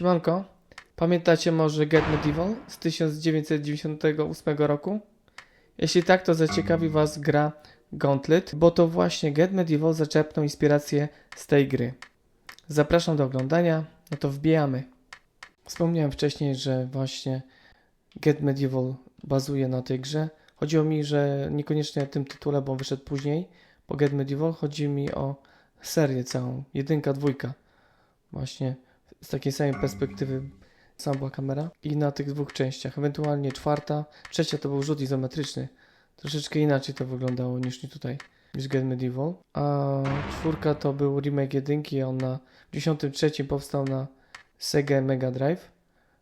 Siemanko, pamiętacie może Get Medieval z 1998 roku? Jeśli tak, to zaciekawi Was gra Gauntlet, bo to właśnie Get Medieval zaczerpnął inspirację z tej gry. Zapraszam do oglądania, no to wbijamy. Wspomniałem wcześniej, że właśnie Get Medieval bazuje na tej grze. Chodziło mi, że niekoniecznie na tym tytule, bo wyszedł później, po Get Medieval chodzi mi o serię całą, jedynka, dwójka. Właśnie z takiej samej perspektywy sama była kamera i na tych dwóch częściach, ewentualnie czwarta, trzecia to był rzut izometryczny. Troszeczkę inaczej to wyglądało niż nie tutaj, niż Get Medieval. A czwórka to był remake jedynki, on na 93 powstał na Sega Mega Drive,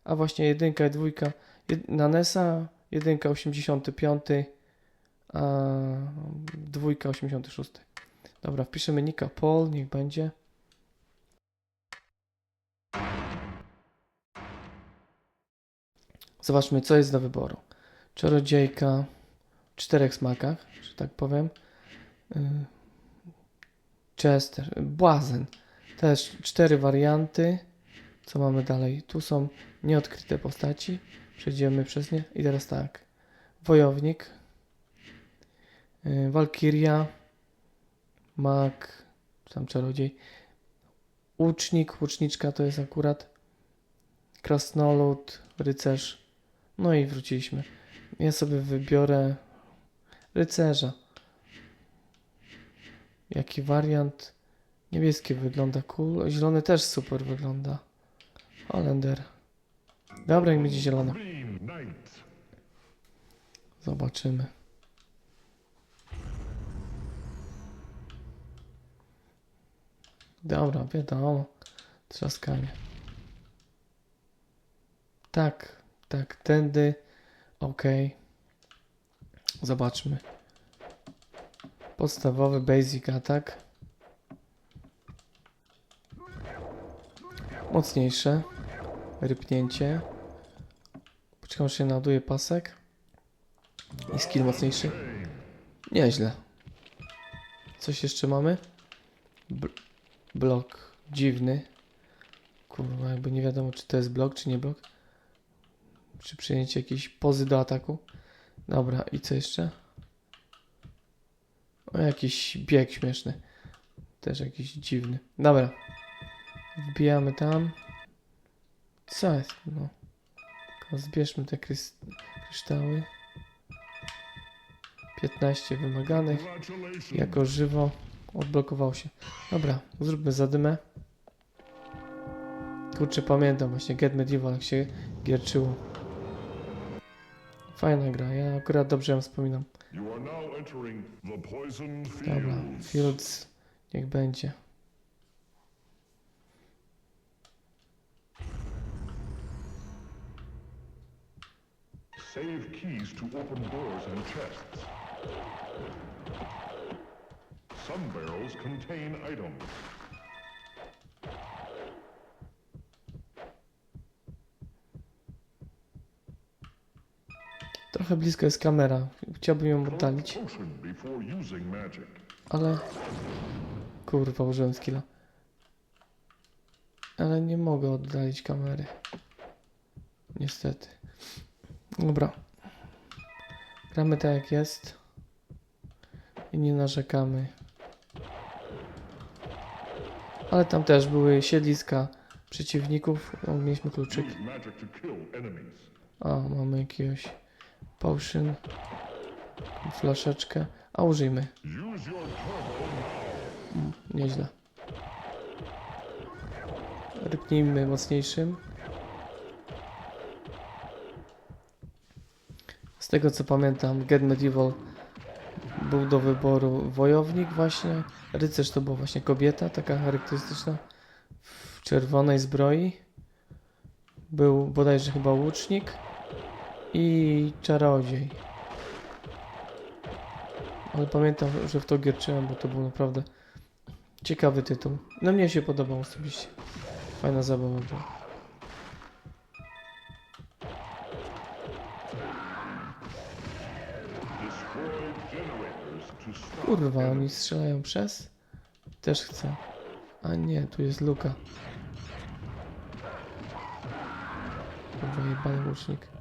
a właśnie jedynka i dwójka jed- na NESa, jedynka 85, a dwójka 86. Dobra, wpiszemy Nika Paul, niech będzie. Zobaczmy, co jest do wyboru. Czarodziejka w czterech smakach, że tak powiem. Y, Chester, błazen. Też cztery warianty. Co mamy dalej? Tu są nieodkryte postaci. Przejdziemy przez nie. I teraz tak. Wojownik. y, Walkiria. Czy Tam czarodziej. Łucznik. Łuczniczka to jest akurat. Krasnolud. Rycerz. No i wróciliśmy. Ja sobie wybiorę rycerza. Jaki wariant? Niebieski wygląda cool. Zielony też super wygląda. Holender. Dobra, jak będzie zielony. Zobaczymy. Dobra, wiadomo. Trzaskanie. Tak, tak, tędy. Ok. Zobaczmy. Podstawowy basic atak. Mocniejsze. Rypnięcie. Poczekam, się naładuje pasek. I skill mocniejszy. Nieźle. Coś jeszcze mamy? B blok dziwny. Kurwa, jakby nie wiadomo, czy to jest blok, czy nie blok. Czy przyjęcie jakiejś pozy do ataku. Dobra, i co jeszcze? O, jakiś bieg śmieszny. Też jakiś dziwny. Dobra. Wbijamy tam. Co jest? No. Zbierzmy te krys kryształy. 15 wymaganych. Jako żywo odblokował się. Dobra, zróbmy zadymę. Kurczę, pamiętam właśnie Get Medieval, jak się gierczyło. Fajna gra, ja akurat dobrze ją wspominam. Dobra. Fields, niech będzie. Save keys to open doors and chests. Some barrels contain items. Trochę blisko jest kamera, chciałbym ją oddalić, ale... Kurwa, użyłem skilla. Ale nie mogę oddalić kamery. Niestety. Dobra. Gramy tak jak jest. I nie narzekamy. Ale tam też były siedliska przeciwników. Mieliśmy kluczyk. O, mamy jakiegoś potion. Flaszeczkę. A użyjmy. Now. Nieźle. Rypnijmy mocniejszym. Z tego co pamiętam, Get Medieval był do wyboru wojownik właśnie. Rycerz to była właśnie kobieta, taka charakterystyczna. W czerwonej zbroi. Był bodajże chyba łucznik. I czarodziej. Ale pamiętam, że w to gierczyłem, bo to był naprawdę Ciekawy tytuł. No mnie się podobał osobiście. Fajna zabawa była. Kurwa, oni strzelają przez? Też chcę. A nie, tu jest luka. Kurwa, jebany łucznik.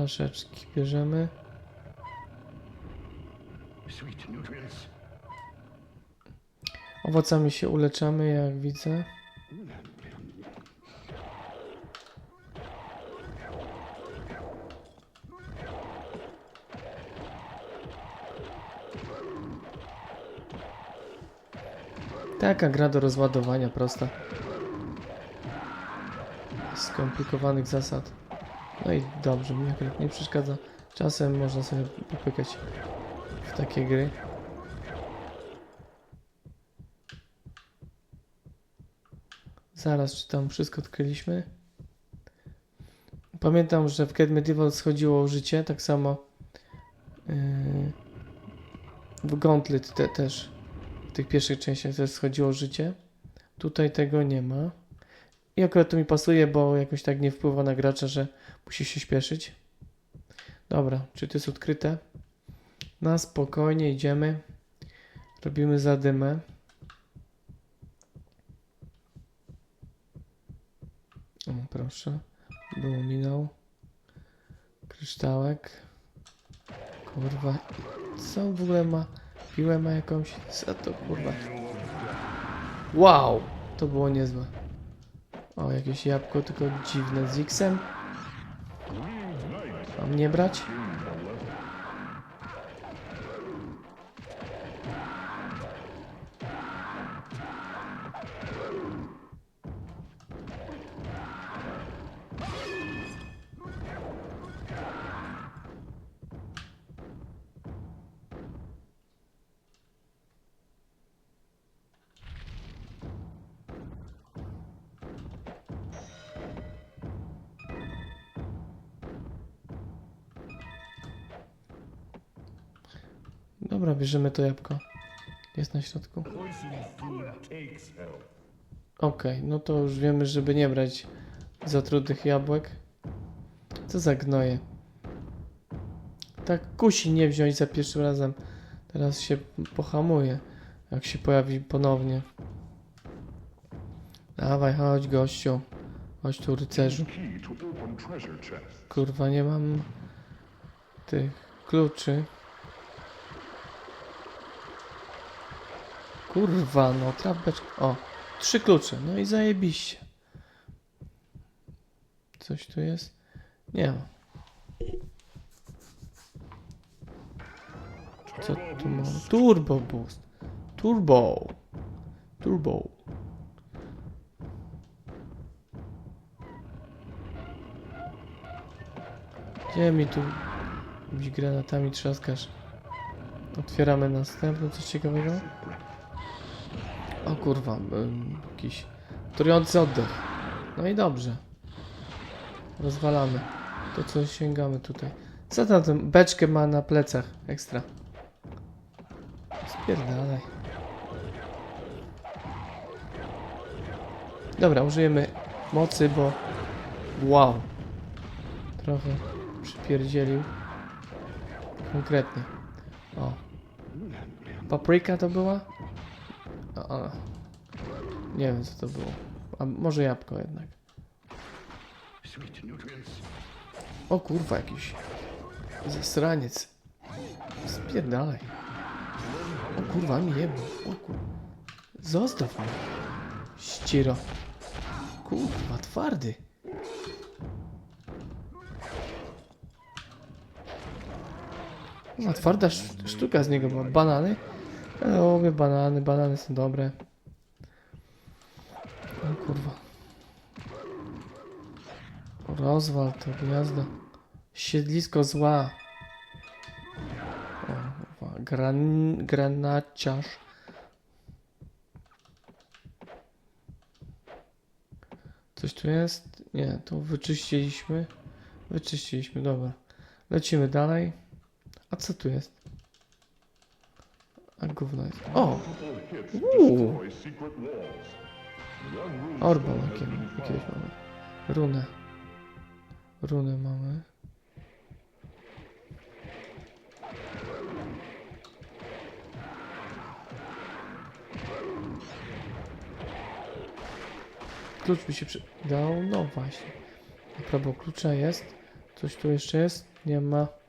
Flaszeczki bierzemy. Owocami się uleczamy, jak widzę. Taka gra do rozładowania prosta. Skomplikowanych zasad. I dobrze, mi akurat nie przeszkadza. Czasem można sobie popykać w takie gry. Zaraz, czy tam wszystko odkryliśmy? Pamiętam, że w Get Medieval schodziło życie, tak samo yy, w Gauntlet te, też. W tych pierwszych częściach też schodziło życie. Tutaj tego nie ma. I akurat to mi pasuje, bo jakoś tak nie wpływa na gracza, że musi się śpieszyć. Dobra, czy to jest odkryte? Na spokojnie idziemy. Robimy zadymę. O, proszę. Było minął. Kryształek. Kurwa. Co w ogóle ma? Piłę ma jakąś? Co to kurwa? Wow! To było niezłe. O, jakieś jabłko, tylko dziwne z X-em. Mam nie brać? Dobra, bierzemy to jabłko. Jest na środku. Okej, no to już wiemy, żeby nie brać za trudnych jabłek. Co za gnoje. Tak kusi nie wziąć za pierwszym razem. Teraz się pohamuje, jak się pojawi ponownie. Dawaj, chodź gościu. Chodź tu rycerzu. Kurwa, nie mam tych kluczy. Kurwa, no trapeczka. O, trzy klucze. No i zajebiście. Coś tu jest? Nie ma. Co tu mam? Turbo boost. Turbo. Turbo. Gdzie mi tu granatami trzaskasz? Otwieramy następną, coś ciekawego? O kurwa, ym, jakiś trujący oddech. No i dobrze. Rozwalamy. To co sięgamy tutaj. Co tam tę beczkę ma na plecach? Ekstra. Spierdalaj. Dobra, użyjemy mocy, bo... Wow. Trochę przypierdzielił. Konkretnie. O. Papryka to była? O. Nie wiem co to było. A może jabłko jednak. O kurwa jakiś. Zasraniec. Spierdalaj. O kurwa mi jebło. O kurwa. Zostaw mnie. Ściero. Kurwa, twardy. No, twarda sz- sztuka z niego była. Banany? Ja lubię banany, banany są dobre. O kurwa. Rozwal to gniazdo. Siedlisko zła. O. Gran, granaciarz. Coś tu jest? Nie, to wyczyściliśmy. Wyczyściliśmy, dobra. Lecimy dalej. A co tu jest? A gówno jest. O! Rune Orba jakiegoś mamy. Runę. Runę mamy. klucz by się przydał. No właśnie. A propos klucza jest. Coś tu jeszcze jest? Nie ma.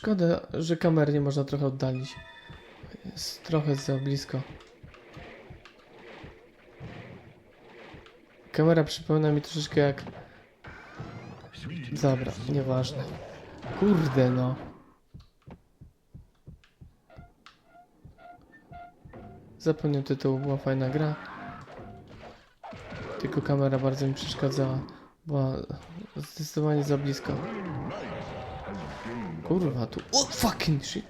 Szkoda, że kamery nie można trochę oddalić. Jest trochę za blisko. Kamera przypomina mi troszeczkę jak... Dobra, nieważne. Kurde no. Zapomniałem tytułu, była fajna gra. Tylko kamera bardzo mi przeszkadzała. Była zdecydowanie za blisko. Kurwa, tu. O, fucking shit.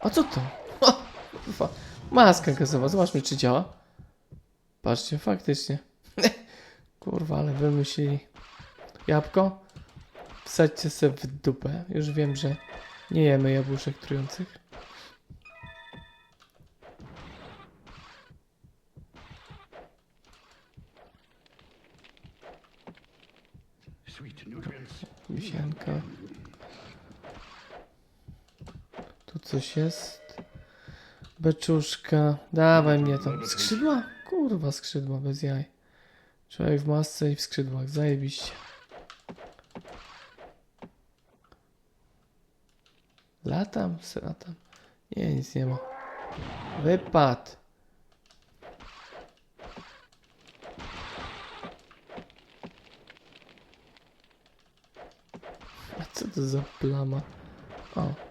A co to? O. Maska gazowa, zobaczmy czy działa. Patrzcie, faktycznie. Kurwa, ale wymyślili. Jabłko? Wsadźcie se w dupę. Już wiem, że nie jemy jabłuszek trujących. Jest. Beczuszka. Dawaj mnie to. Skrzydła? Kurwa, skrzydła bez jaj. Człowiek w masce i w skrzydłach. Zajebiście. Latam? Latam. Nie, nic nie ma. Wypad. A co to za plama? O,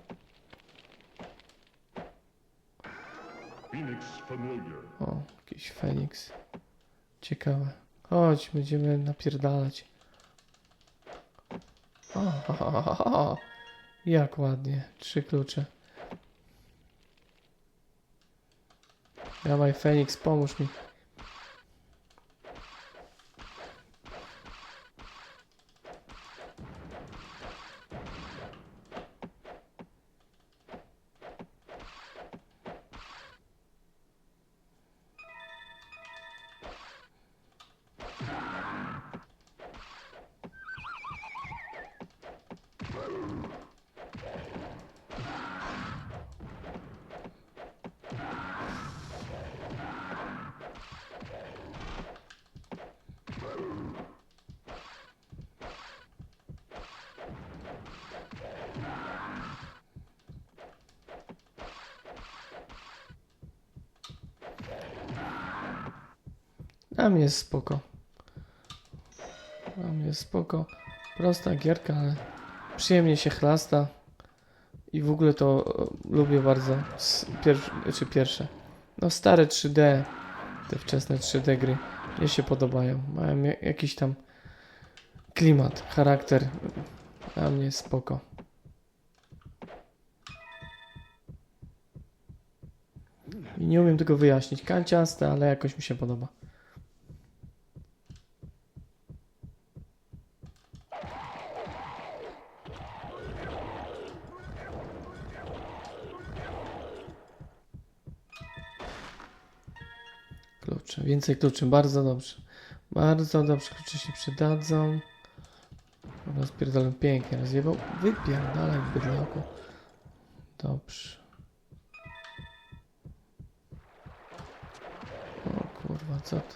jakiś Feniks. Ciekawe. Chodź, będziemy napierdalać. O, ho, ho, ho. Jak ładnie. Trzy klucze. Dawaj, Feniks, pomóż mi. Mnie jest spoko. Mnie jest spoko. Prosta gierka, ale przyjemnie się chlasta. I w ogóle to e, lubię bardzo. Pier- czy pierwsze. No stare 3D, te wczesne 3D gry. Mnie się podobają. Mają ja- jakiś tam klimat, charakter. Dla mnie spoko. I nie umiem tego wyjaśnić. Kanciaste, ale jakoś mi się podoba. Więcej kluczy, bardzo dobrze. Bardzo dobrze, klucze się przydadzą. Rozpierdalam pięknie, rozjebał. Wypierdalaj bydlaku. Dobrze. O kurwa, co to?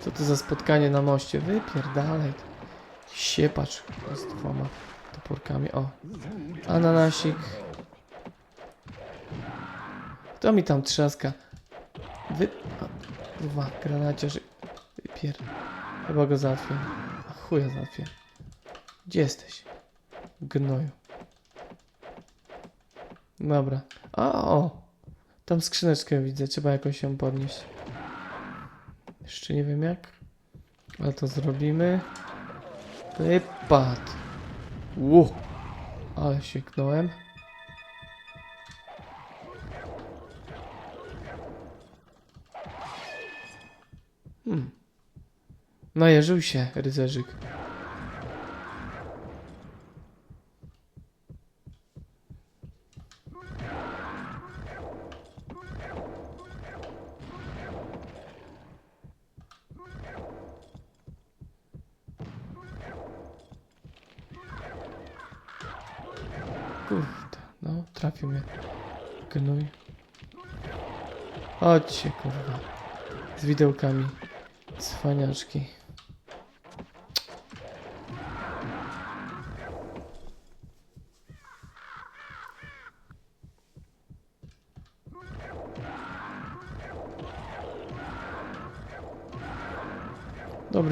Co to za spotkanie na moście? Wypierdalaj. Siepacz z dwoma toporkami. O, ananasik. Kto mi tam trzaska? Kurwa, granaciarz. Wypier... Chyba go załatwię. A chuja załatwię. Gdzie jesteś? Gnoju. Dobra. A, o! Tam skrzyneczkę widzę, trzeba jakoś ją podnieść. Jeszcze nie wiem jak. Ale to zrobimy. Wypad. Ło! Ale się Najeżył się rycerzyk. Kurde, no trafił mnie. Gnój. Chodźcie, kurwa. Z widełkami. Cwaniaczki.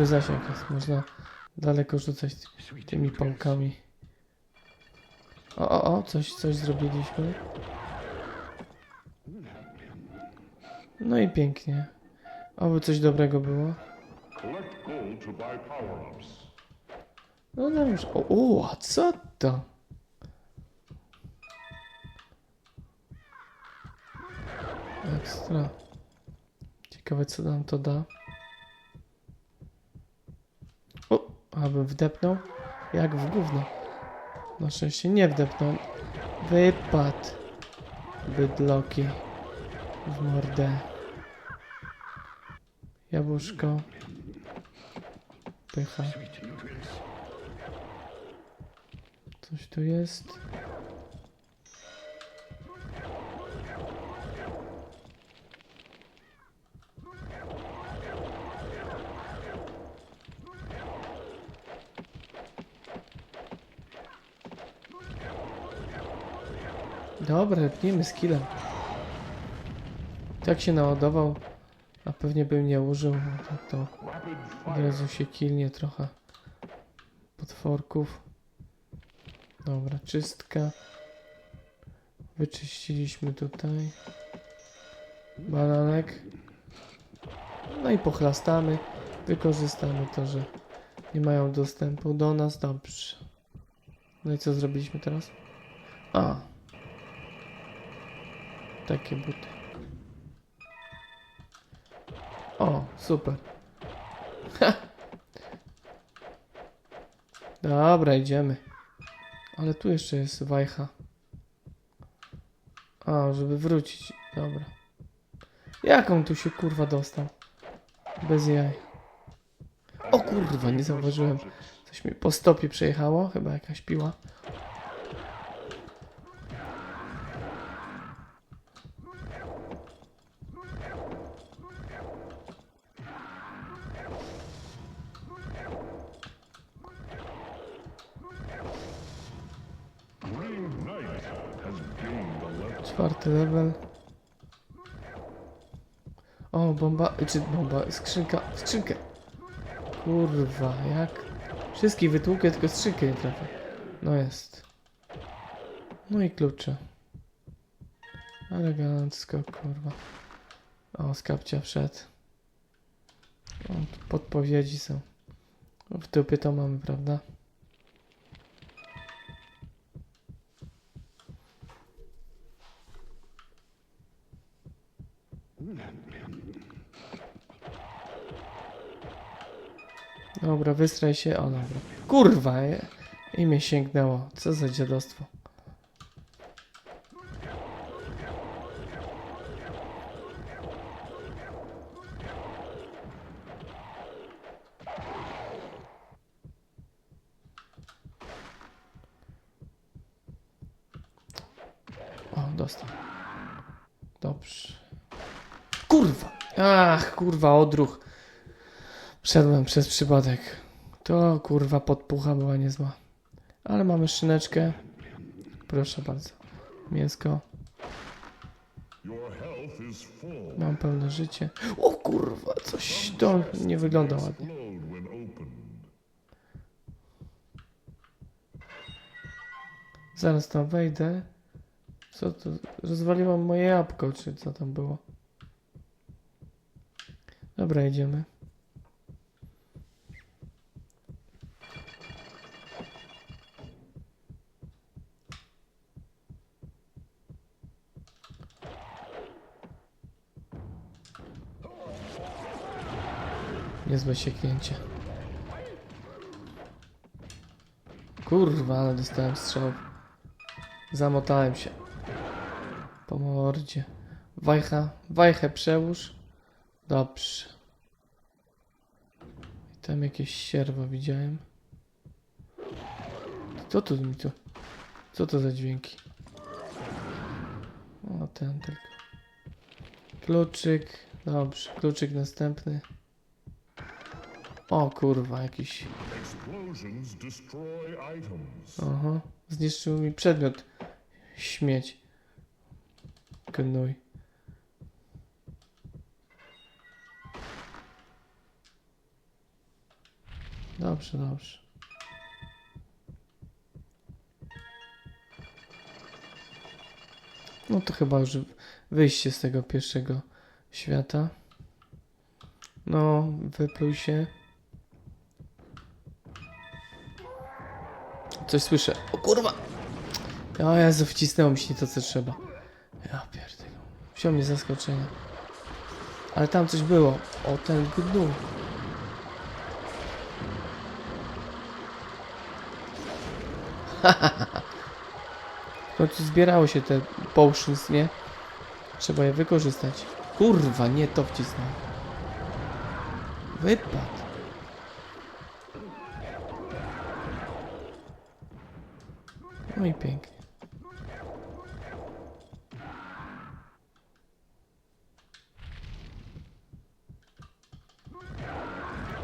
Dobry zasięg jest, można daleko rzucać tymi pałkami. O, o, o, coś, coś zrobiliśmy. No i pięknie. Oby coś dobrego było. Power-ups. No dobrze. O, o, a co to? Ekstra. Ciekawe co nam to da. Abym wdepnął. Jak w gówno. Na szczęście nie wdepnął. Wypadł. Bydloki. W mordę. Jabłuszko. Pycha. Coś tu jest. Dobra, pnijmy skillem. Tak się naładował, a pewnie bym nie użył, tak to Rapid od razu się kilnie trochę potworków. Dobra, czystka. Wyczyściliśmy tutaj. Bananek. No i pochlastamy. Wykorzystamy to, że nie mają dostępu do nas. Dobrze. No i co zrobiliśmy teraz? A. Takie buty. O, super. Dobra, idziemy. Ale tu jeszcze jest wajcha. A, żeby wrócić. Dobra. Jak on tu się kurwa dostał? Bez jaj. O kurwa, nie zauważyłem. Coś mi po stopie przejechało. Chyba jakaś piła. Czwarty level. O, bomba, czy bomba, skrzynka, skrzynkę. Kurwa, jak? Wszystkich wytłukę, tylko skrzynkę nie trafię. No jest. No i klucze. Elegancko, kurwa. O, skapcia wszedł. O, podpowiedzi są. W dupie to mamy, prawda? Dobra, wystraj się. O, dobra. Kurwa, i mnie sięgnęło. Co za dziadostwo. Dostał. Dobrze. Kurwa! Ach, kurwa, odruch. Wszedłem przez przypadek. To kurwa podpucha była niezła. Ale mamy szyneczkę. Proszę bardzo. Mięsko. Mam pełne życie. O kurwa, coś to nie wygląda ładnie. Zaraz tam wejdę. Co to? Rozwaliłam moje jabłko, czy co tam było? Dobra, idziemy. Niezłe sieknięcie. Kurwa, ale dostałem strzał. Zamotałem się. Po mordzie. Wajcha, wajchę przełóż. Dobrze. I tam jakieś sierwo widziałem. Co tu mi tu? Co to za dźwięki? O, ten tylko. Kluczyk. Dobrze, kluczyk następny. O kurwa, jakiś. Aha. Zniszczył mi przedmiot. Śmieć. Gnój. Dobrze, dobrze. No to chyba już wyjście z tego pierwszego świata. No, wypluj się. Coś słyszę. O kurwa! O Jezu, wcisnęło mi się nie to, co trzeba. Ja pierdolę. Wziął mnie z zaskoczenia. Ale tam coś było. O, ten gnój. W końcu zbierało się te potions, nie? Trzeba je wykorzystać. Kurwa, nie to wcisnąłem. Wypad. No i pięknie.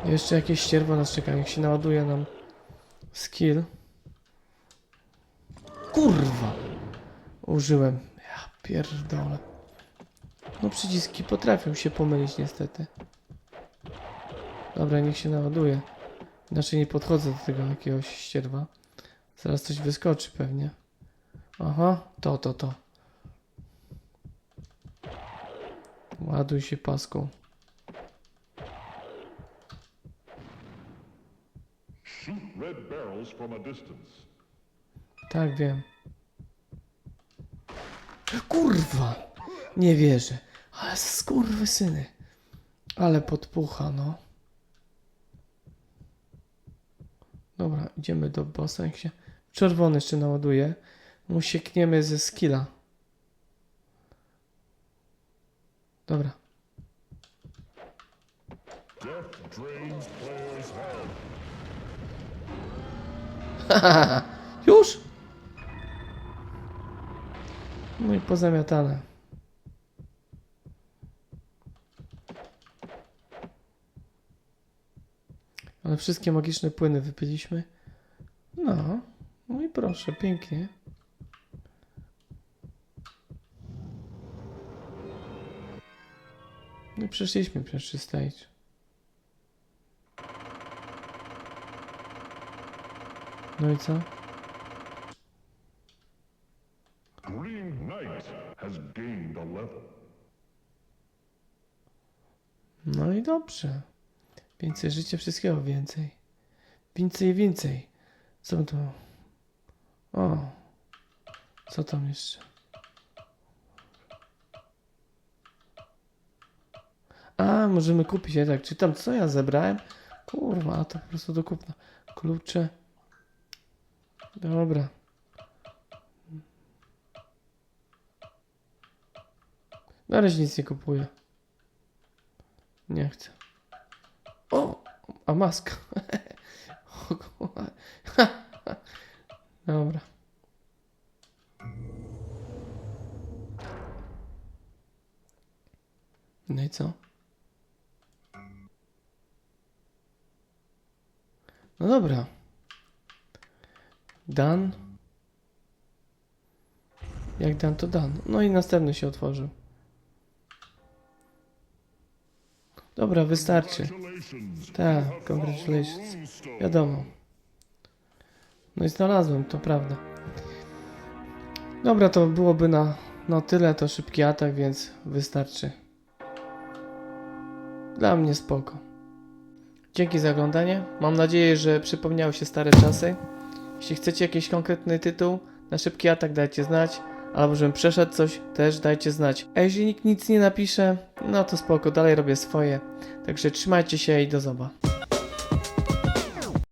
Jeszcze jakieś ścierwo nas czeka, jak się naładuje nam skill. Kurwa! Użyłem. Ja pierdolę. No przyciski potrafią się pomylić niestety. Dobra, niech się naładuje. Inaczej nie podchodzę do tego jakiegoś ścierwa. Zaraz coś wyskoczy pewnie. Aha, to, to, to. Ładuj się paską. Tak, wiem. Kurwa! Nie wierzę. Ale skurwysyny. Ale podpucha, no. Dobra, idziemy do bossa. Jak się czerwony jeszcze naładuje. Mu siekniemy ze skilla. Dobra. Już? No i pozamiatane. Ale wszystkie magiczne płyny wypiliśmy. I proszę, pięknie. No i przeszliśmy pierwszy stage. No i co? Green Knight has gained a level. No i dobrze. Więcej życia, wszystkiego więcej. Więcej, więcej. Co to? O. Co tam jeszcze? A, możemy kupić, ja tak czytam, co ja zebrałem? Kurwa, a to po prostu do kupna. Klucze. Dobra. Na razie nic nie kupuję. Nie chcę. O! A maska. Dobra. No i co? No dobra. Dan. Jak dan, to dan. No i następny się otworzył. Dobra, wystarczy. Tak, congratulations. Wiadomo. No i znalazłem, to prawda. Dobra, to byłoby na, na tyle, to szybki atak, więc wystarczy. Dla mnie spoko. Dzięki za oglądanie. Mam nadzieję, że przypomniały się stare czasy. Jeśli chcecie jakiś konkretny tytuł na szybki atak, dajcie znać. Albo żebym przeszedł coś, też dajcie znać. A jeśli nikt nic nie napisze, no to spoko, dalej robię swoje. Także trzymajcie się i do zobaczenia.